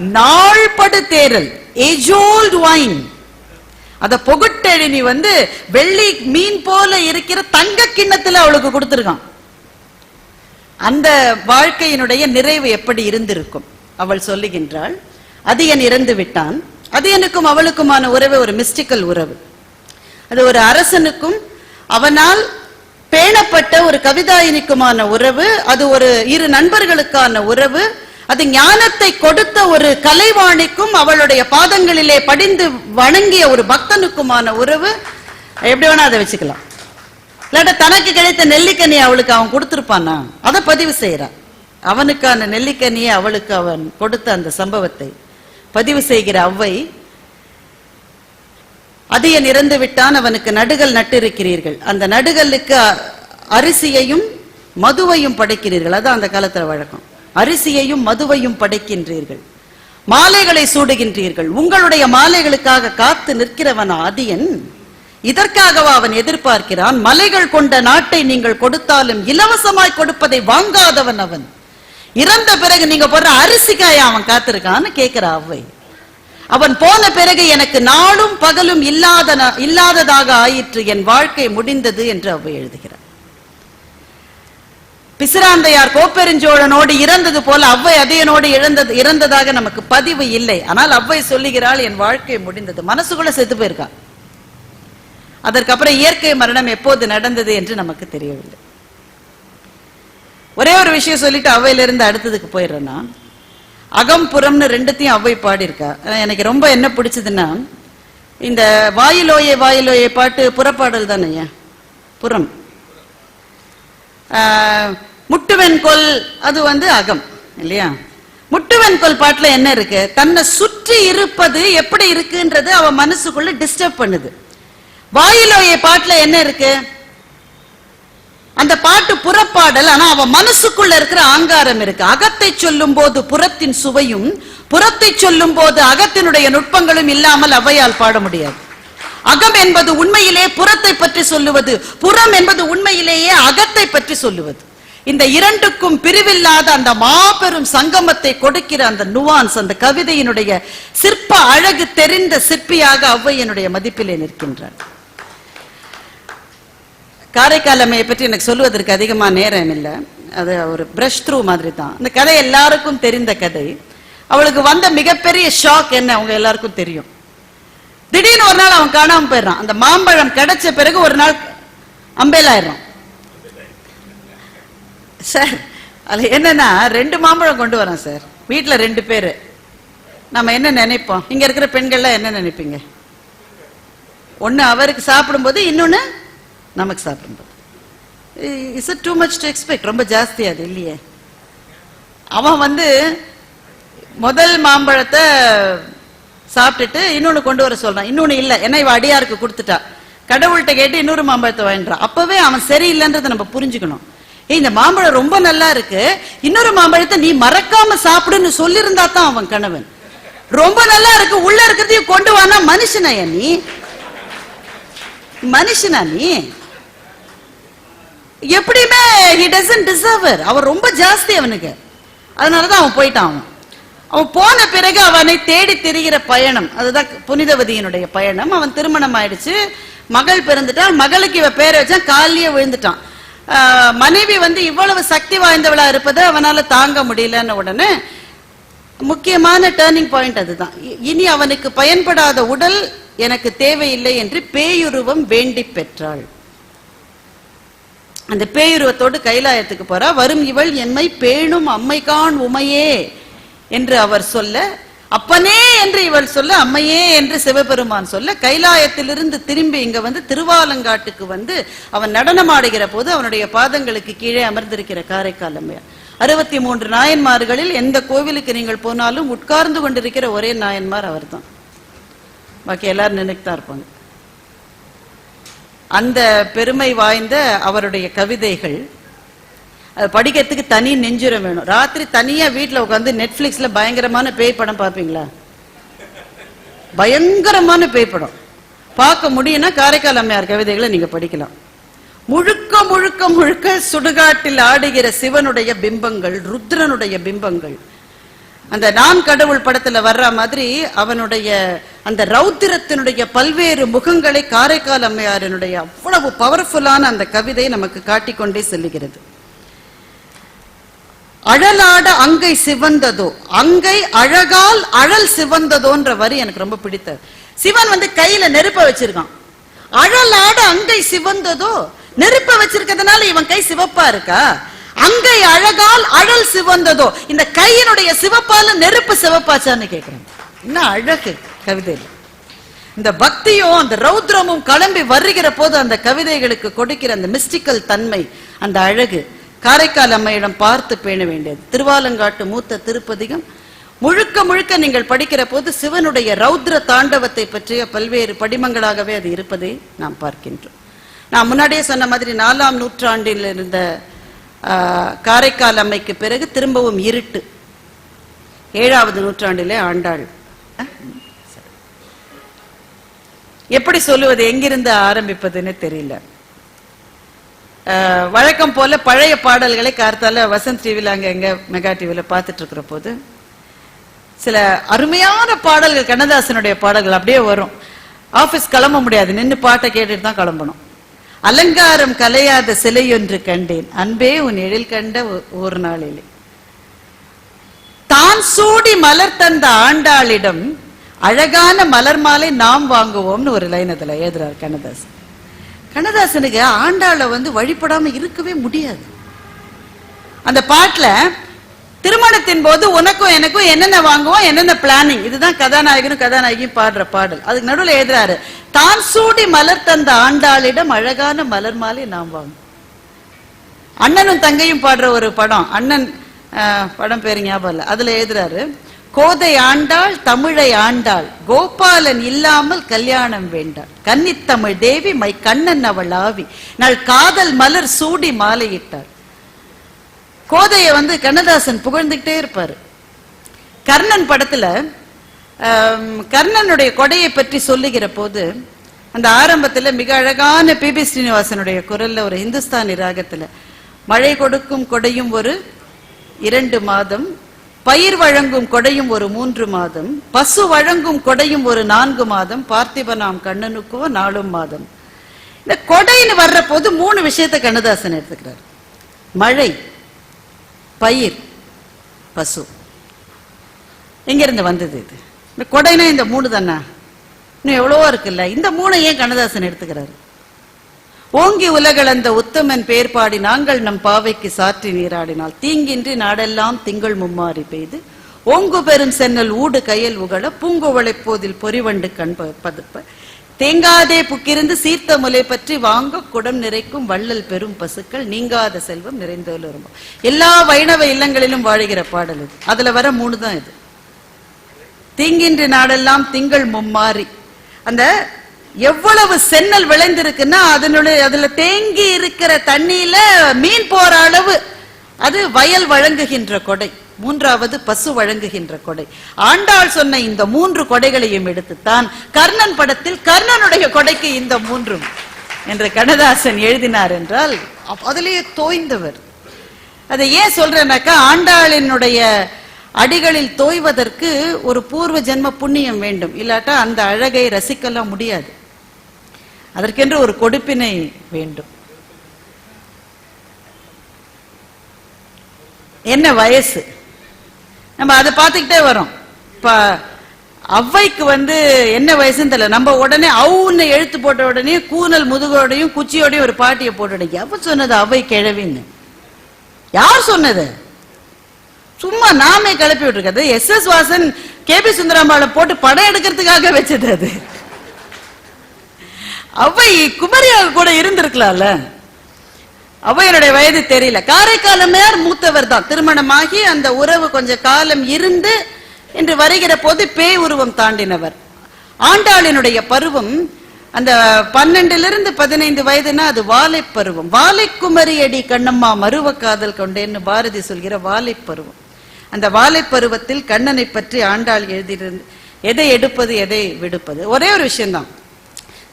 நாள்படு தேரல் ஏஜோல்ட் wine அத புகட்டெழினி வந்து வெள்ளி மீன் போல இருக்கிற தங்க கிண்ணத்துல அவளுக்கு கொடுத்திருக்கான். அந்த வாழ்க்கையினுடைய நிறைவு எப்படி இருந்திருக்கும்? அவள் சொல்லுகின்றாள் அதியன் இறந்து விட்டான். அதியனுக்கும் அவளுக்குமான உறவு ஒரு மிஸ்டிக்கல் உறவு. அது ஒரு அரசனுக்கும் அவனால் பேணப்பட்ட ஒரு கவிதாயினிக்குமான உறவு அது ஒரு இரு நண்பர்களுக்கான உறவு அது ஞானத்தை கொடுத்த ஒரு கலைவாணிக்கும் அவளுடைய பாதங்களிலே படிந்து வணங்கிய ஒரு பக்தனுக்குமான உறவு. எப்படி வேணா அதை வச்சுக்கலாம். இல்லாட்ட தனக்கு கிடைத்த நெல்லிக்கனியை அவளுக்கு அவன் கொடுத்திருப்பானா? அதை பதிவு செய்யறான் அவனுக்கான நெல்லிக்கனியை அவளுக்கு அவன் கொடுத்த அந்த சம்பவத்தை பதிவு செய்கிற அவ்வை அதியன் இறந்து விட்டான் அவனுக்கு நடுகள் நட்டிருக்கிறீர்கள். அந்த நடுகளுக்கு அரிசியையும் மதுவையும் படைக்கிறீர்கள். அதான் அந்த காலத்துல வழக்கம். அரிசியையும் மதுவையும் படைக்கின்றீர்கள். மாலைகளை சூடுகின்றீர்கள். உங்களுடைய மாலைகளுக்காக காத்து நிற்கிறவன் அதியன் இதற்காகவா அவன் எதிர்பார்க்கிறான்? மலைகள் கொண்ட நாட்டை நீங்கள் கொடுத்தாலும் இலவசமாய் கொடுப்பதை வாங்காதவன் அவன். இறந்த பிறகு நீங்க போடுற அரிசிக்காய அவன் காத்திருக்கான்னு கேட்கிற அவ்வை. அவன் போன பிறகு எனக்கு நாளும் பகலும் இல்லாத இல்லாததாக ஆயிற்று. என் வாழ்க்கை முடிந்தது என்று அவ்வை எழுதுகிறார். பிசிராந்தையார் கோப்பெருஞ்சோழனோடு இறந்தது போல அவ்வை அதையனோடு இழந்தது இறந்ததாக நமக்கு பதிவு இல்லை. ஆனால் அவ்வை சொல்லுகிறாள் என் வாழ்க்கை முடிந்தது. மனசுக்குள்ள செத்து போயிருக்கா? அதற்கப்புறம் இயற்கை மரணம் எப்போது நடந்தது என்று நமக்கு தெரியவில்லை. ஒரே ஒரு விஷயம் சொல்லிட்டு அவையிலிருந்து அடுத்ததுக்கு போயிடுறேன்னா அகம் புறம்னு ரெண்டுத்தையும் அவ்வை பாடியிருக்கா? எனக்கு ரொம்ப என்ன பிடிச்சதுன்னா இந்த வாயிலோயே வாயிலோயே பாட்டு புறப்பாடல் தானே புறம். முட்டுவெண்கொல் அது வந்து அகம் இல்லையா? முட்டுவெண்கொல் பாட்டுல என்ன இருக்கு? தன்னை சுற்றி இருப்பது எப்படி இருக்குன்றது அவ மனசுக்குள்ள டிஸ்டர்ப் பண்ணுது. வாயிலோய பாட்டுல என்ன இருக்கு? அந்த பாட்டு புறப்பாடல் ஆனா அவ மனசுக்குள்ள இருக்கிற ஆங்காரம் இருக்கு. அகத்தை சொல்லும் போது புறத்தின் சுவையும் புறத்தை சொல்லும் போது அகத்தினுடைய நுட்பங்களும் இல்லாமல் அவையால் பாட முடியாது. அகம் என்பது உண்மையிலே புறத்தை பற்றி சொல்லுவது புறம் என்பது உண்மையிலேயே அகத்தை பற்றி சொல்லுவது. இந்த இரண்டுக்கும் பிரிவில்லாத அந்த மாபெரும் சங்கமத்தை கொடுக்கிற அந்த நுவான்ஸ் அந்த கவிதையினுடைய சிற்ப அழகு தெரிந்த சிற்பியாக அவ்வையனுடைய மதிப்பிலே நிற்கின்றார். காரைக்காலமையை பற்றி எனக்கு சொல்லுவதற்கு அதிகமா நேரம் இல்லை. அது ஒரு பிரஷ் த்ரூ மாதிரி தான். இந்த கதை எல்லாருக்கும் தெரிந்த கதை. அவளுக்கு வந்த மிகப்பெரிய ஷாக் என்ன? அவங்க எல்லாருக்கும் தெரியும். திடீர்னு ஒரு நாள் அவன் காணாம போயிடுறான். அந்த மாம்பழம் கிடைச்ச பிறகு ஒரு நாள் அம்பேலாயிடுறான். சார் அதில் என்னன்னா ரெண்டு மாம்பழம் கொண்டு வரோம் சார். வீட்டுல ரெண்டு பேரு. நம்ம என்ன நினைப்போம்? இங்க இருக்கிற பெண்கள்லாம் என்ன நினைப்பீங்க? ஒண்ணு அவருக்கு சாப்பிடும்போது இன்னொன்னு நமக்கு சாப்பிடும்போது. Is it too much to expect ரொம்ப ஜாஸ்தி அது இல்லையே. அவன் வந்து முதல் மாம்பழத்தை சாப்பிட்டுட்டு இன்னொன்னு கொண்டு வர சொல்றான். இன்னொன்னு இல்ல. ஏன்னா இவ அடியாருக்கு கொடுத்துட்டா. கடவுள்கிட்ட கேட்டு இன்னொரு மாம்பழத்தை வாங்கிட்டான் அப்பவே அவன் சரியில்லைன்றதை நம்ம புரிஞ்சுக்கணும். இந்த மாம்பழம் ரொம்ப நல்லா இருக்கு. இன்னொரு மாம்பழத்தை நீ மறக்காம சாப்பிடுன்னு சொல்லியிருந்தா தான் அவன் கணவன். ரொம்ப நல்லா இருக்கு. உள்ள இருக்கிறதையும் கொண்டு வானா மனுஷனாயா நீ? மனுஷனா நீ? எப்படியுமே he doesn't deserve her அவன் ரொம்ப ஜாஸ்தி அவனுக்கு. அதனாலதான் அவன் போயிட்டான் அவன். அவன் போன பிறகு அவனை தேடி திரிகிற பயணம். அதுதான் புனிதவதியினுடைய பயணம். அவன் திருமணம் ஆயிடுச்சு. மகள் பிறந்துட்டான். மகளுக்கு இவ பேரை வச்சான். காலியே விழுந்துட்டான். மனைவி வந்து இவ்வளவு சக்தி வாய்ந்தவளா இருப்பதை அவனால தாங்க முடியலன்னு உடனே முக்கியமான டேர்னிங் பாயிண்ட் அதுதான். இனி அவனுக்கு பயன்படாத உடல் எனக்கு தேவையில்லை என்று பேயுருவம் வேண்டி பெற்றாள். அந்த பேயுருவத்தோடு கைலாயத்துக்கு போறா. வரும் இவள் என்மை பேணும் அம்மைகான் உமையே. என்று அவர் சொல்ல அப்பனே என்று இவள் சொல்ல அம்மையே என்று சிவபெருமான் சொல்ல கைலாயத்திலிருந்து திரும்பி இங்க வந்து திருவாலங்காட்டுக்கு வந்து அவன் நடனமாடுகிற போது அவனுடைய பாதங்களுக்கு கீழே அமர்ந்திருக்கிற காரைக்கால் அம்மையார். அறுபத்தி மூன்று நாயன்மார்களில் எந்த கோவிலுக்கு நீங்கள் போனாலும் உட்கார்ந்து கொண்டிருக்கிற ஒரே நாயன்மார் அவர்தான். பாக்கி எல்லாரும் நினைத்து இருப்பாங்க. அந்த பெருமை வாய்ந்த அவருடைய கவிதைகள் அது படிக்கிறதுக்கு தனி நெஞ்சுரம் வேணும். ராத்திரி தனியா வீட்டில் உட்காந்து நெட்ஃபிளிக்ஸ்ல பயங்கரமான பேய் படம் பார்ப்பீங்களா? பயங்கரமான பேய் படம். பார்க்க முடியும்னா காரைக்கால் அம்மையார் கவிதைகளை நீங்க படிக்கலாம். முழுக்க முழுக்க முழுக்க சுடுகாட்டில் ஆடுகிற சிவனுடைய பிம்பங்கள் ருத்ரனுடைய பிம்பங்கள். அந்த நான் கடவுள் படத்துல வர்ற மாதிரி அவனுடைய அந்த ரௌத்திரத்தினுடைய பல்வேறு முகங்களை காரைக்கால் அம்மையாரனுடைய அவ்வளவு பவர்ஃபுல்லான அந்த கவிதை நமக்கு காட்டிக்கொண்டே செல்லுகிறது. அழலாட அங்கை சிவந்ததோ? அங்கை அழகால் அழல் சிவந்ததோன்ற வரி எனக்கு ரொம்ப பிடித்தது சிவன் வந்து கையில நெருப்ப வச்சிருக்கான். அழலாட அங்கை சிவந்ததோ? நெருப்ப வச்சிருக்கிறதுனால இவன் கை சிவப்பா இருக்கா? அங்கை அழகால் அழல் சிவந்ததோ? இந்த கையினுடைய சிவப்பால நெருப்பு சிவப்பாச்சான்னு கேக்குறேன். என்ன அழகு கவிதையில் இந்த பக்தியும் அந்த ரௌத்ரமும் கிளம்பி வருகிற போது அந்த கவிதைகளுக்கு கொடுக்கிற அந்த மிஸ்டிக்கல் தன்மை அந்த அழகு. காரைக்கால் அம்மையிடம் பார்த்து பேண வேண்டியது. திருவாலங்காட்டு மூத்த திருப்பதிகம் முழுக்க முழுக்க நீங்கள் படிக்கிற போது சிவனுடைய ரௌத்ர தாண்டவத்தை பற்றிய பல்வேறு படிமங்களாகவே அது இருப்பதை நாம் பார்க்கின்றோம். நான் முன்னாடியே சொன்ன மாதிரி நாலாம் நூற்றாண்டில் இருந்த காரைக்கால் அம்மைக்கு பிறகு திரும்பவும் இருட்டு. ஏழாவது நூற்றாண்டிலே ஆண்டாள். எப்படி சொல்லுவது எங்கிருந்து ஆரம்பிப்பதுன்னு தெரியல. வழக்கம் போல பழைய பாடல்களை கார்த்தால வசந்த் டிவில அங்கே எங்க மெகா டிவியில் பார்த்துட்டு இருக்கிற போது சில அருமையான பாடல்கள் கண்ணதாசனுடைய பாடல்கள் அப்படியே வரும். ஆபீஸ் கிளம்ப முடியாது. நின்னு பாட்டை கேட்டுட்டு தான் கிளம்பணும். அலங்காரம் கலையாத சிலை ஒன்று கண்டேன். அன்பே உன் எழில் கண்ட ஒரு நாளிலே. தான் சூடி மலர் தந்த ஆண்டாளிடம் அழகான மலர் மாலை நாம் வாங்குவோம்னு ஒரு லைன் அதில் எழுதுறார் கண்ணதாசன். கண்ணதாசனுக்கு ஆண்டாளை வந்து வழிபடாம இருக்கவே முடியாது. அந்த பாட்டுல திருமணத்தின் போது உனக்கும் எனக்கும் என்னென்ன வாங்குவோம் என்னென்ன பிளானிங் இதுதான் கதாநாயகனும் கதாநாயகியும் பாடுற பாடல். அதுக்கு நடுவில் எழுதுறாரு தான் சூடி மலர் தந்த ஆண்டாளிடம் அழகான மலர் மாலை நாம் வாங்குவோம் அண்ணனும் தங்கையும் பாடுற ஒரு படம் அண்ணன் படம் பேரு ஞாபகம் இல்லை. அதுல எழுதுறாரு கோதை ஆண்டாள் தமிழை ஆண்டாள். கோபாலன் இல்லாமல் கல்யாணம் வேண்டாள் கன்னித்தமிழ் தேவி மை கண்ணன் அவள் ஆவி. நாள் காதல் மலர் சூடி மாலையிட்டார். கோதைய வந்து கண்ணதாசன் புகழ்ந்துகிட்டே இருப்பாரு. கர்ணன் படத்துல கர்ணனுடைய கொடையை பற்றி சொல்லுகிற போது அந்த ஆரம்பத்துல மிக அழகான பிபி ஸ்ரீனிவாசனுடைய குரல்ல ஒரு இந்துஸ்தானி ராகத்துல மழை கொடுக்கும் கொடையும் ஒரு இரண்டு மாதம் பயிர் வழங்கும் கொடையும் ஒரு மூன்று மாதம் பசு வழங்கும் கொடையும் ஒரு நான்கு மாதம் பார்த்திபனாம் கண்ணனுக்கோ நாலும் மாதம். இந்த கொடைன்னு வர்ற போது மூணு விஷயத்தை கண்ணதாசன் எடுத்துக்கிறார். மழை பயிர் பசு. எங்கிருந்து வந்தது இது? இந்த கொடைனா இந்த மூணு தானே? இன்னும் எவ்வளவோ இருக்குல்ல. இந்த மூணை ஏன் கண்ணதாசன் எடுத்துக்கிறாரு? ஓங்கி உலகளந்த உத்தமன் பேர் பாடி நாங்கள் நம் பாவைக்கு சாற்றி நீராடினால். தீங்கின்றி நாடெல்லாம் திங்கள் மும்மாறி பெய்து. ஓங்கு பெரும் சென்னல் ஊடு கையல் உகழ பூங்குவளை போதில் பொறிவண்டு கண் பதுப்ப. தேங்காதே புக்கிருந்து சீர்த்த முலை பற்றி வாங்க குடம் நிறைக்கும் வள்ளல் பெரும் பசுக்கள் நீங்காத செல்வம் நிறைந்தோல் எல்லா வைணவ இல்லங்களிலும் வாழ்கிற பாடல் இது. அதுல வர மூணு தான் இது. தீங்கின்றி நாடெல்லாம் திங்கள் மும்மாறி. அந்த எவ்வளவு சென்னல் விளைந்திருக்குன்னா அதனுடைய அதுல தேங்கி இருக்கிற தண்ணியில மீன் போற அளவு. அது வயல் வழங்குகின்ற கொடை. மூன்றாவது பசு வழங்குகின்ற கொடை. ஆண்டாள் சொன்ன இந்த மூன்று கொடைகளையும் எடுத்துத்தான் கர்ணன் படத்தில் கர்ணனுடைய கொடைக்கு இந்த மூன்றும் என்று கண்ணதாசன் எழுதினார் என்றால் அதிலேயே தோய்ந்தவர். அதை ஏன் சொல்றேனாக்கா ஆண்டாளினுடைய அடிகளில் தோய்வதற்கு ஒரு பூர்வ ஜென்ம புண்ணியம் வேண்டும். இல்லாட்டா அந்த அழகை ரசிக்கலாம் முடியாது. அதற்கென்று ஒரு கொடுப்பினை வேண்டும். என்ன வயசு? நம்ம அதை பார்த்துக்கிட்டே வரோம். இப்ப அவ்வைக்கு வந்து என்ன வயசுன்னு தெரியல. நம்ம உடனே அவுன்னு எழுத்து போட்ட உடனே கூனல் முதுகோடையும் குச்சியோடையும் ஒரு பாட்டியை போட்டு அவ சொன்னது அவ்வை கிழவின்னு? யார் சொன்னது? சும்மா நாமே கிளப்பி விட்டுருக்கிறது. S S Vasan K B சுந்தராம்பாளை போட்டு படம் எடுக்கிறதுக்காக வச்சது அது. அவை குமரியாக கூட இருந்திருக்கலாம்ல. அவையனுடைய வயது தெரியல. காரைக்காலமையார் மூத்தவர் தான். திருமணமாகி அந்த உறவு கொஞ்சம் காலம் இருந்து என்று வருகிற போது பேய் உருவம் தாண்டினவர். ஆண்டாளினுடைய பருவம் அந்த பன்னெண்டிலிருந்து பதினைந்து வயதுனா அது வாழை பருவம். வாழை குமரி அடி கண்ணம்மா மருவ காதல் கொண்டேன்னு பாரதி சொல்கிற வாழை பருவம். அந்த வாழை பருவத்தில் கண்ணனை பற்றி ஆண்டாள் எழுதியிருந்து எதை எடுப்பது எதை விடுப்பது? ஒரே ஒரு விஷயம்தான்.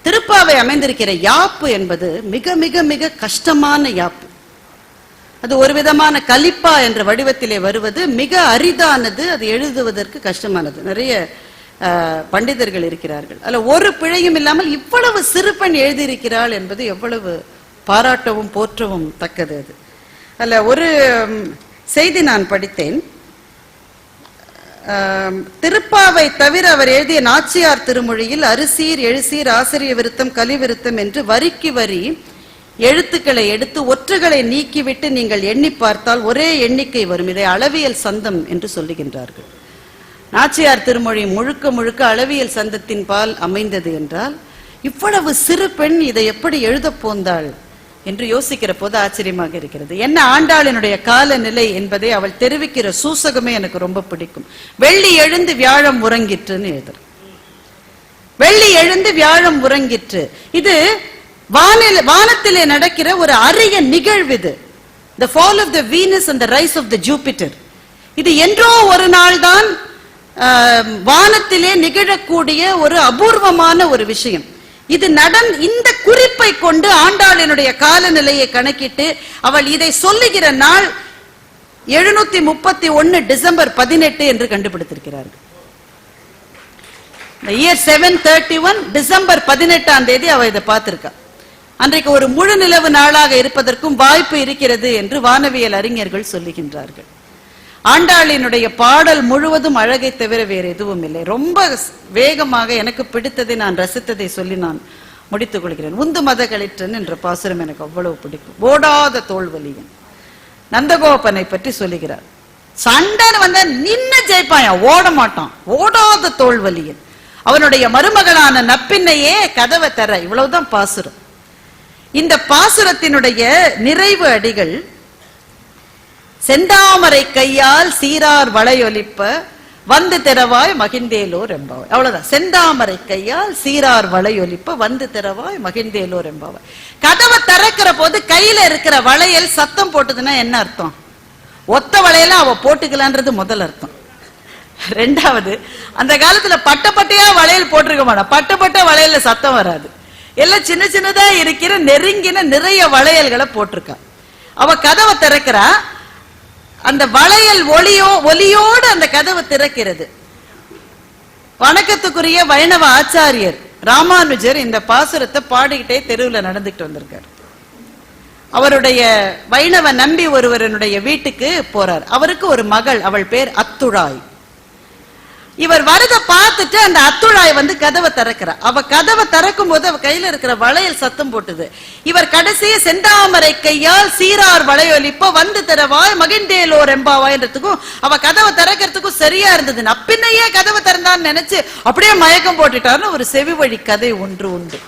திருப்பாவை அமைந்திருக்கிற யாப்பு என்பது மிக மிக மிக கஷ்டமான யாப்பு. அது ஒரு விதமான கலிப்பா என்ற வடிவத்திலே வருவது மிக அரிதானது அது எழுதுவதற்கு கஷ்டமானது. நிறைய பண்டிதர்கள் இருக்கிறார்கள். அல்ல ஒரு பிழையும் இல்லாமல் இவ்வளவு சிறு பெண் எழுதியிருக்கிறாள் என்பது எவ்வளவு பாராட்டவும் போற்றவும் தக்கது அது. அல்ல ஒரு செய்தி நான் படித்தேன். திருப்பாவை தவிர அவர் எழுதிய நாச்சியார் திருமொழியில் அரிசீர் எழுசீர் ஆசிரிய விருத்தம் கலி விருத்தம் என்று வரிக்கு வரி எழுத்துக்களை எடுத்து ஒற்றுகளை நீக்கிவிட்டு நீங்கள் எண்ணி பார்த்தால் ஒரே எண்ணிக்கை வரும். இதை அளவியல் சந்தம் என்று சொல்லுகின்றார்கள். நாச்சியார் திருமொழி முழுக்க முழுக்க அளவியல் சந்தத்தின் பால் அமைந்தது என்றால் இவ்வளவு சிறு பெண் இதை எப்படி எழுதப் போந்தாள்? என்று யோசிக்கிற போது ஆச்சரியமாக இருக்கிறது. என்ன ஆண்டாளினுடைய காலநிலை என்பதை அவள் தெரிவிக்கிற சூசகமே எனக்கு ரொம்ப பிடிக்கும். வெள்ளி எழுந்து வியாழம் உறங்கிற்றுன்னு எழுதுற வெள்ளி எழுந்து வியாழம் உறங்கிற்று. இது வானில வானத்திலே நடக்கிற ஒரு அரிய நிகழ்வு இது. The fall of the Venus and the rise of the Jupiter இது என்றோ ஒரு நாள் தான் வானத்திலே நிகழக்கூடிய ஒரு அபூர்வமான ஒரு விஷயம். இது நடன் இந்த குறிப்பை கொண்டு ஆண்டாளினுடைய காலநிலையை கணக்கிட்டு அவள் இதை சொல்லுகிற நாள் எழுநூத்தி முப்பத்தி ஒன்னு டிசம்பர் பதினெட்டு என்று கண்டுபிடித்திருக்கிறார்கள். Year seven thirty one December பதினெட்டாம் தேதி அவ இதை பார்த்திருக்கா. அன்றைக்கு ஒரு முழு நிலவு நாளாக இருப்பதற்கும் வாய்ப்பு இருக்கிறது என்று வானவியல் அறிஞர்கள் சொல்லுகின்றார்கள். ஆண்டாளினுடைய பாடல் முழுவதும் அழகை தவிர வேறு எதுவும் இல்லை. ரொம்ப வேகமாக எனக்கு பிடித்ததை நான் ரசித்ததை சொல்லி நான் முடித்துக் கொள்கிறேன். உந்து மதகளிற்றன் என்ற பாசுரம் எனக்கு அவ்வளவு பிடிக்கும். ஓடாத தோல்வலியன். நந்தகோபனை பற்றி சொல்லுகிறார். சண்டன் வந்த நின்னு ஜெயிப்பாயா ஓட மாட்டான். ஓடாத தோல்வலியன். அவனுடைய மருமகளான நப்பின்னையே கதவை தர. இவ்வளவுதான் பாசுரம். இந்த பாசுரத்தினுடைய நிறைவு அடிகள் செந்தாமரை கையால் சீரார் வளையொலிப்ப வந்து திறவாய் மகிழ்ந்தேலோர் என்பவர் அவ்வளவுதான். செந்தாமரை கையால் சீரார் வளையொலிப்ப வந்து திறவாய் மகிழ்ந்தேலோர் என்பவர் கதவை திறக்கிற போது கையில இருக்கிற வளையல் சத்தம் போட்டதுன்னா என்ன அர்த்தம்? ஒத்த வளையல அவ போட்டுக்கலான்றது முதல் அர்த்தம். ரெண்டாவது அந்த காலத்துல பட்ட பட்டையா வளையல் போட்டிருக்க மாட்டான் பட்ட பட்ட வளையல்ல சத்தம் வராது. எல்லாம் சின்ன சின்னதா இருக்கிற நெருங்கின நிறைய வளையல்களை போட்டிருக்கா. அவ கதவை திறக்கிறா அந்த வளையல் ஒளியோ ஒலியோடு அந்த கதவு திறக்கிறது. வணக்கத்துக்குரிய வைணவ ஆச்சாரியர் ராமானுஜர் இந்த பாசுரத்தை பாடிக்கிட்டே தெருவுல நடந்துட்டு வந்திருக்கார். அவருடைய வைணவ நம்பி ஒருவரனுடைய வீட்டுக்கு போறார். அவருக்கு ஒரு மகள் அவள் பேர் அத்துழாய். இவர் வரத பார்த்துட்டு அந்த அத்துழாய் வந்து கதவை திறக்கிற. அவ கதவை திறக்கும் போது அவ கையில இருக்கிற வளையல் சத்தம் போட்டுது. இவர் கடைசிய செந்தாமரை கையால் சீரார் வளையொலிப்ப வந்து தரவாய் மகிண்டேலோ எம்பாவாய்ன்றதுக்கும் அவ கதவை திறக்கிறதுக்கும் சரியா இருந்தது. அப்பின்னையே கதவை திறந்தான்னு நினைச்சு அப்படியே மயக்கம் போட்டுட்டாருன்னு ஒரு செவி வழி கதை ஒன்று உண்டு.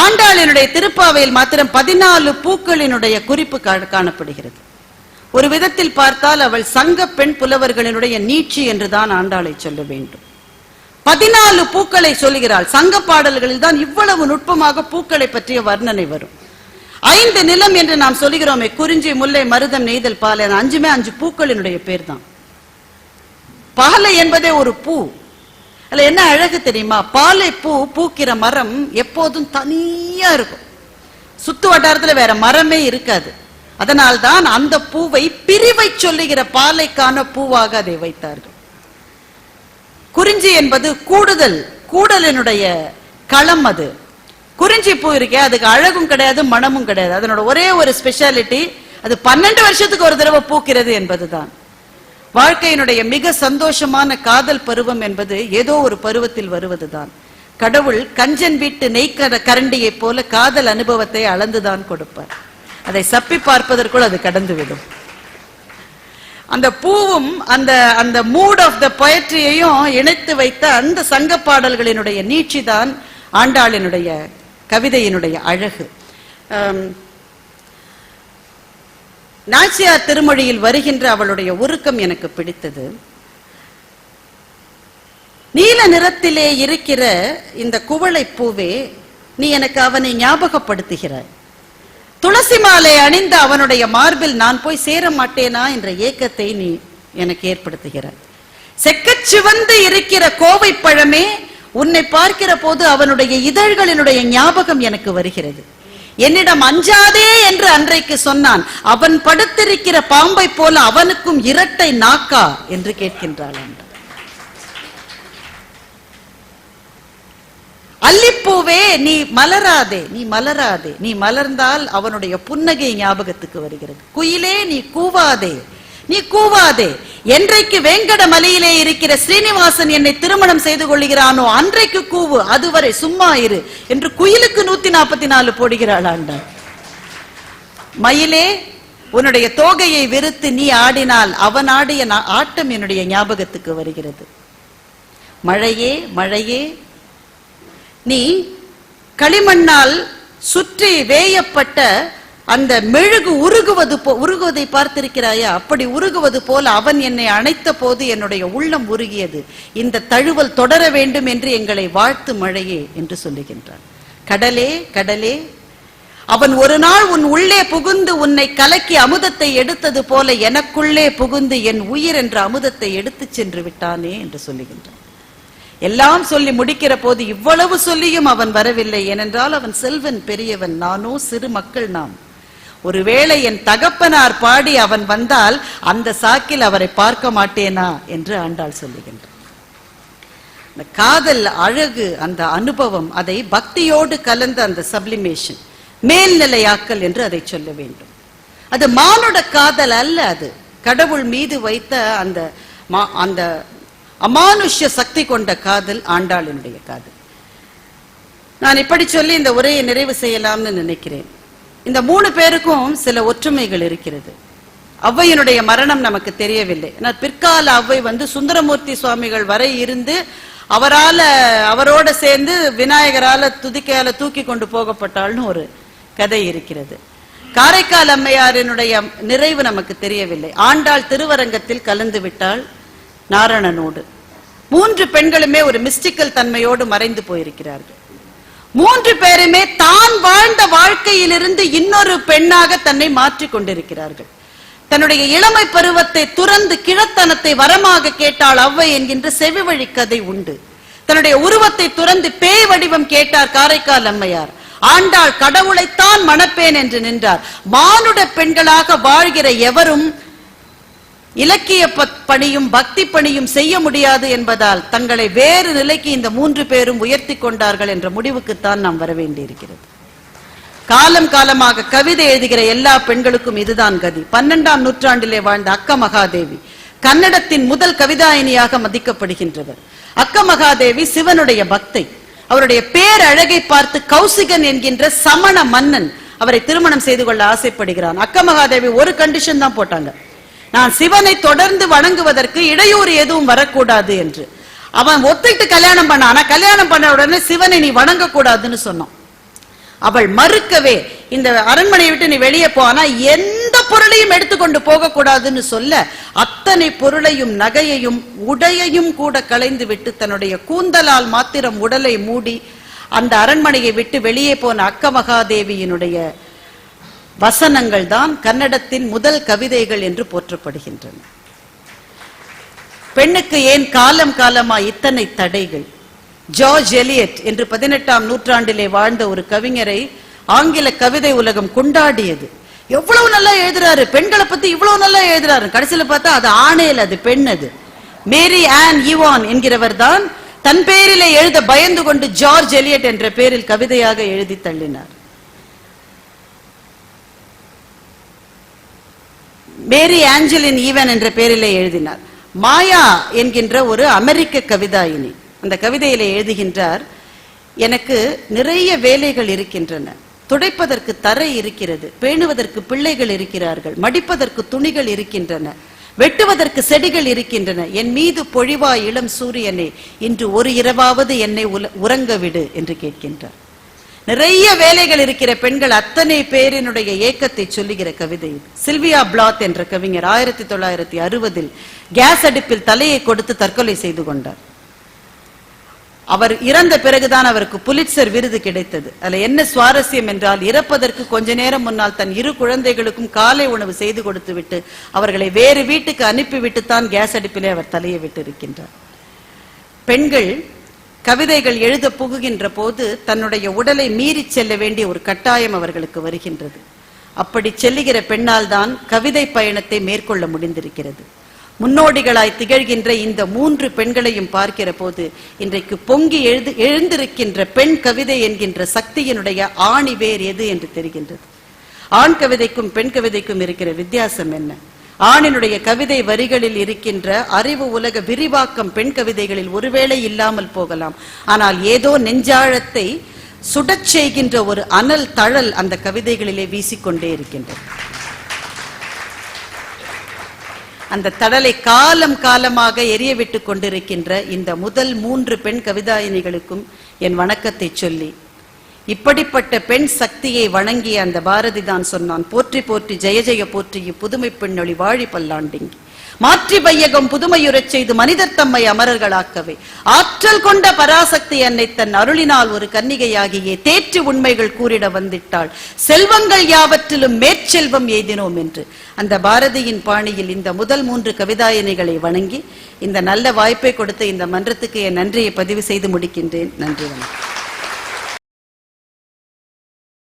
ஆண்டாளினுடைய திருப்பாவையில் மாத்திரம் பதினாலு பூக்களினுடைய குறிப்பு காணப்படுகிறது. ஒரு விதத்தில் பார்த்தால் அவள் சங்க பெண் புலவர்களினுடைய நீட்சி என்றுதான் ஆண்டாளை சொல்ல வேண்டும். பதினாலு பூக்களை சொல்கிறாள் சங்க பாடல்களில் தான் இவ்வளவு நுட்பமாக பூக்களை பற்றிய வர்ணனை வரும். ஐந்து நிலம் என்று நாம் சொல்லுகிறோமே குறிஞ்சி முல்லை மருதம் நெய்தல் பாலை அஞ்சுமே அஞ்சு பூக்களினுடைய பேர் தான் பாலை என்பதே ஒரு பூ. அதுல என்ன அழகு தெரியுமா? பாலை பூ பூக்கிற மரம் எப்போதும் தனியா இருக்கும். சுத்து வட்டாரத்துல வேற மரமே இருக்காது. அதனால்தான் அந்த பூவை பிரிவை சொல்லுகிற பாலைக்கான பூவாக அதை வைத்தார்கள். குறிஞ்சி என்பது கூடுதல் கூடலினுடைய களம் அது. குறிஞ்சி பூ இருக்கே அதுக்கு அழகும் கிடையாது மனமும் கிடையாது. அதனோட ஒரே ஒரு ஸ்பெஷாலிட்டி அது பன்னெண்டு வருஷத்துக்கு ஒரு தடவை பூக்கிறது என்பதுதான். வாழ்க்கையினுடைய மிக சந்தோஷமான காதல் பருவம் என்பது ஏதோ ஒரு பருவத்தில் வருவதுதான். கடவுள் கஞ்சன் வீட்டு நெய்க்கர கரண்டியைப் போல காதல் அனுபவத்தை அளந்துதான் கொடுப்பார். அதை சப்பி பார்ப்பதற்குள் அது கடந்துவிடும். அந்த பூவும் அந்த அந்த மூட் ஆஃப் த பொயட்ரியையும் இணைத்து வைத்த அந்த சங்க பாடல்களினுடைய நீட்சி தான் ஆண்டாளினுடைய கவிதையினுடைய அழகு. நாச்சியார் திருமொழியில் வருகின்ற அவளுடைய உருக்கம் எனக்கு பிடித்தது. நீல நிறத்திலே இருக்கிற இந்த குவளை பூவே நீ எனக்கு அவனை ஞாபகப்படுத்துகிறாய். துளசி மாலை அணிந்த அவனுடைய மார்பில் நான் போய் சேர மாட்டேனா என்ற ஏக்கத்தை நீ எனக்கு ஏற்படுத்துகிற செக்கச் சிவந்து இருக்கிற கோவை பழமே உன்னை பார்க்கிற போது அவனுடைய இதழ்களினுடைய ஞாபகம் எனக்கு வருகிறது. என்னிடம் அஞ்சாதே என்று அன்றைக்கு சொன்னான். அவன் படுத்திருக்கிற பாம்பை போல அவனுக்கும் இரட்டை நாக்கா என்று கேட்கின்றாள் அல்லிப்பூவே நீ மலராதே நீ மலராதே. நீ மலர்ந்தால் அவனுடைய புன்னகை ஞாபகத்துக்கு வருகிறது. குயிலே நீ கூவாதே. நீ கூவாதே. என்றைக்கு வேங்கட மலையிலே இருக்கிற ஸ்ரீனிவாசன் என்னை திருமணம் செய்து கொள்கிறானோ அன்றைக்கு கூவு. அதுவரை சும்மா இரு என்று குயிலுக்கு நூத்தி நாற்பத்தி நாலு போடுகிறாள் ஆண்டாள். மயிலே உன்னுடைய தோகையை வெறுத்து நீ ஆடினால் அவன் ஆடிய நா- ஆட்டம் என்னுடைய ஞாபகத்துக்கு வருகிறது. மழையே மழையே நீ களிமண்ணால் சுற்றி வேயப்பட்ட அந்த மெழுகு உருகுவது போ உருகுவதை பார்த்திருக்கிறாயா? அப்படி உருகுவது போல அவன் என்னை அணைத்த போது என்னுடைய உள்ளம் உருகியது. இந்த தழுவல் தொடர வேண்டும் என்று எங்களை வாழ்த்து மழையே என்று சொல்லுகின்றான். கடலே கடலே. அவன் ஒரு நாள் உன் உள்ளே புகுந்து உன்னை கலக்கி அமுதத்தை எடுத்தது போல எனக்குள்ளே புகுந்து என் உயிர் என்ற அமுதத்தை எடுத்துச் சென்று விட்டானே என்று சொல்லுகின்றான். எல்லாம் சொல்லி முடிக்கிற போது இவ்வளவு சொல்லியும் அவன் வரவில்லை. ஏனென்றால் அவன் செல்வன் பெரியவன். நானோ சிறு மக்கள் நாம். ஒருவேளை என் தகப்பனார் பாடி அவன் வந்தால் அந்த சாக்கில் அவரை பார்க்க மாட்டேனா என்று ஆண்டாள் சொல்லுகின்ற அந்த காதல் அழகு அந்த அனுபவம் அதை பக்தியோடு கலந்த அந்த சப்ளிமேஷன் மேல்நிலையாக்கல் என்று அதை சொல்ல வேண்டும். அது மானுட காதல் அல்ல அது. கடவுள் மீது வைத்த அந்த மா- அந்த அமானுஷ்ய சக்தி கொண்ட காதல் ஆண்டாளினுடைய காதல். நான் இப்படி சொல்லி இந்த உரையை நிறைவு செய்யலாம்னு நினைக்கிறேன். இந்த மூணு பேருக்கும் சில ஒற்றுமைகள் இருக்கிறது. ஔவையினுடைய மரணம் நமக்கு தெரியவில்லை. பிற்கால ஔவை வந்து சுந்தரமூர்த்தி சுவாமிகள் வரை இருந்து அவரால அவரோட சேர்ந்து விநாயகரால துதிக்கையால தூக்கி கொண்டு போகப்பட்டாள்னு ஒரு கதை இருக்கிறது. காரைக்கால் அம்மையாரினுடைய நிறைவு நமக்கு தெரியவில்லை. ஆண்டாள் திருவரங்கத்தில் கலந்து விட்டாள். நாரணனோடு. மூன்று பெண்களுமே ஒரு மிஸ்டிக்கல் தன்மையோடு மறைந்து போயிருக்கிறார்கள். மூன்று பேருமே தான் வாழ்ந்த வாழ்க்கையிலிருந்து இன்னொரு பெண்ணாக தன்னை மாற்றிக் கொண்டிருக்கிறார்கள். தன்னுடைய இளமை பருவத்தை துறந்து கிழத்தனத்தை வரமாக கேட்டால் அவ்வை என்கின்ற செவிவழி கதை உண்டு. தன்னுடைய உருவத்தை துறந்து பேய் வடிவம் கேட்டார் காரைக்கால் அம்மையார். ஆண்டாள் கடவுளைத்தான் மணப்பேன் என்று நின்றார். மானுட பெண்களாக வாழ்கிற எவரும் இலக்கிய பணியும் பக்தி பணியும் செய்ய முடியாது என்பதால் தங்களை வேறு நிலைக்கு இந்த மூன்று பேரும் உயர்த்தி கொண்டார்கள் என்ற முடிவுக்குத்தான் நாம் வர வேண்டியிருக்கிறது. காலம் காலமாக கவிதை எழுதுகிற எல்லா பெண்களுக்கும் இதுதான் கதி. பன்னெண்டாம் நூற்றாண்டிலே வாழ்ந்த அக்க மகாதேவி கன்னடத்தின் முதல் கவிதாயினியாக மதிக்கப்படுகின்றவர். அக்க மகாதேவி சிவனுடைய பக்தை. அவருடைய பேரழகை பார்த்து கௌசிகன் என்கின்ற சமண மன்னன் அவரை திருமணம் செய்து கொள்ள ஆசைப்படுகிறான். அக்க மகாதேவி ஒரு கண்டிஷன் தான் போட்டாங்க. நான் சிவனை தொடர்ந்து வணங்குவதற்கு இடையூறு எதுவும் வரக்கூடாது என்று. அவன் ஒத்துக்கிட்டு கல்யாணம் பண்ண ஆனா கல்யாணம் பண்ண உடனே சிவனை நீ வணங்க கூடாதுன்னு சொன்னான். அவள் மறுக்கவே இந்த அரண்மனையை விட்டு நீ வெளியே போனா எந்த பொருளையும் எடுத்துக்கொண்டு போக கூடாதுன்னு சொல்ல அத்தனை பொருளையும் நகையையும் உடையையும் கூட களைந்து விட்டு தன்னுடைய கூந்தலால் மாத்திரம் உடலை மூடி அந்த அரண்மனையை விட்டு வெளியே போன அக்க மகாதேவியினுடைய வசனங்கள் தான் கன்னடத்தின் முதல் கவிதைகள் என்று போற்றப்படுகின்றன. பெண்ணுக்கு ஏன் காலம் காலமா இத்தனை தடைகள்? ஜார்ஜ் எலியட் என்று பதினெட்டாம் நூற்றாண்டிலே வாழ்ந்த ஒரு கவிஞரை ஆங்கில கவிதை உலகம் கொண்டாடியது. எவ்வளவு நல்லா எழுதுறாரு. பெண்களை பத்தி இவ்வளவு நல்லா எழுதுறாரு. கடைசியில பார்த்தா அது ஆணையில் அது பெண் அது. மேரி ஆன் ஈவான் என்கிறவர் தான் தன் பேரிலே எழுத பயந்து கொண்டு ஜார்ஜ் எலியட் என்ற பேரில் கவிதையாக எழுதி தள்ளினார். மேரி ஆஞ்சலின் ஈவன் என்ற பெயரிலே எழுதினார். மாயா என்கின்ற ஒரு அமெரிக்க கவிதாயினி. அந்த கவிதையிலே எழுதுகின்றார் எனக்கு நிறைய வேலைகள் இருக்கின்றன. துடைப்பதற்கு தரை இருக்கிறது பேணுவதற்கு பிள்ளைகள் இருக்கிறார்கள் மடிப்பதற்கு துணிகள் இருக்கின்றன வெட்டுவதற்கு செடிகள் இருக்கின்றன. என் மீது பொழிவா இளம் சூரியனே இன்று ஒரு இரவாவது என்னை உல- உறங்க விடு என்று கேட்கின்றார். நிறைய வேலைகள் இருக்கிற பெண்கள் அத்தனை பேரினுடைய ஏக்கத்தை சொல்லுகிற கவிதை சில்வியா பிளாத் என்ற கவிஞர் ஆயிரத்தி தொள்ளாயிரத்தி அறுபதில் கேஸ் அடுப்பில் தலையை கொடுத்து தற்கொலை செய்து கொண்டார். அவர் இறந்த பிறகுதான் அவருக்கு புலிட்சர் விருது கிடைத்தது. அதுல என்ன சுவாரஸ்யம் என்றால் இறப்பதற்கு கொஞ்ச நேரம் முன்னால் தன் இரு குழந்தைகளுக்கும் காலை உணவு செய்து கொடுத்து விட்டு அவர்களை வேறு வீட்டுக்கு அனுப்பிவிட்டு தான் கேஸ் அடுப்பிலே அவர் தலையை விட்டு இருக்கின்றார் பெண்கள் கவிதைகள் எழுத புகுகின்ற போது தன்னுடைய உடலை மீறிச் செல்ல வேண்டிய ஒரு கட்டாயம் அவர்களுக்கு வருகின்றது. அப்படி செல்லுகிற பெண்ணால் தான் கவிதை பயணத்தை மேற்கொள்ள முடிந்திருக்கிறது. முன்னோடிகளாய் திகழ்கின்ற இந்த மூன்று பெண்களையும் பார்க்கிற போது இன்றைக்கு பொங்கி எழுது எழுந்திருக்கின்ற பெண் கவிதை என்கின்ற சக்தியினுடைய ஆணி வேர் எது என்று தெரிகின்றது. ஆண் கவிதைக்கும் பெண் கவிதைக்கும் இருக்கிற வித்தியாசம் என்ன? ஆணினுடைய கவிதை வரிகளில் இருக்கின்ற அறிவு உலக விரிவாக்கம் பெண் கவிதைகளில் ஒருவேளை இல்லாமல் போகலாம். ஆனால் ஏதோ நெஞ்சாழத்தை சுடச் செய்கின்ற ஒரு அனல் தழல் அந்த கவிதைகளிலே வீசிக்கொண்டே இருக்கின்றது. அந்த தடலை காலம் காலமாக எரிய விட்டுக் கொண்டிருக்கின்ற இந்த முதல் மூன்று பெண் கவிதாயினிகளுக்கும் என் வணக்கத்தை சொல்லி இப்படிப்பட்ட பெண் சக்தியை வணங்கிய அந்த பாரதி தான் சொன்னான் போற்றி போற்றி ஜெய ஜெய போற்றி புதுமை பெண்ணொழி வாழி பல்லாண்டிங்கி. மாற்றி பையகம் புதுமையுறச் செய்து மனிதர் தம்மை அமரர்களாக்கவே. ஆற்றல் கொண்ட பராசக்தி என்னை தன் அருளினால் ஒரு கன்னிகையாகியே தேற்று உண்மைகள் கூறிட வந்திட்டாள். செல்வங்கள் யாவற்றிலும் மேற்செல்வம் எய்தினோம் என்று. அந்த பாரதியின் பாணியில் இந்த முதல் மூன்று கவிதாயனைகளை வணங்கி இந்த நல்ல வாய்ப்பை கொடுத்த இந்த மன்றத்துக்கு என் நன்றியை பதிவு செய்து முடிக்கின்றேன். நன்றி வணக்கம்.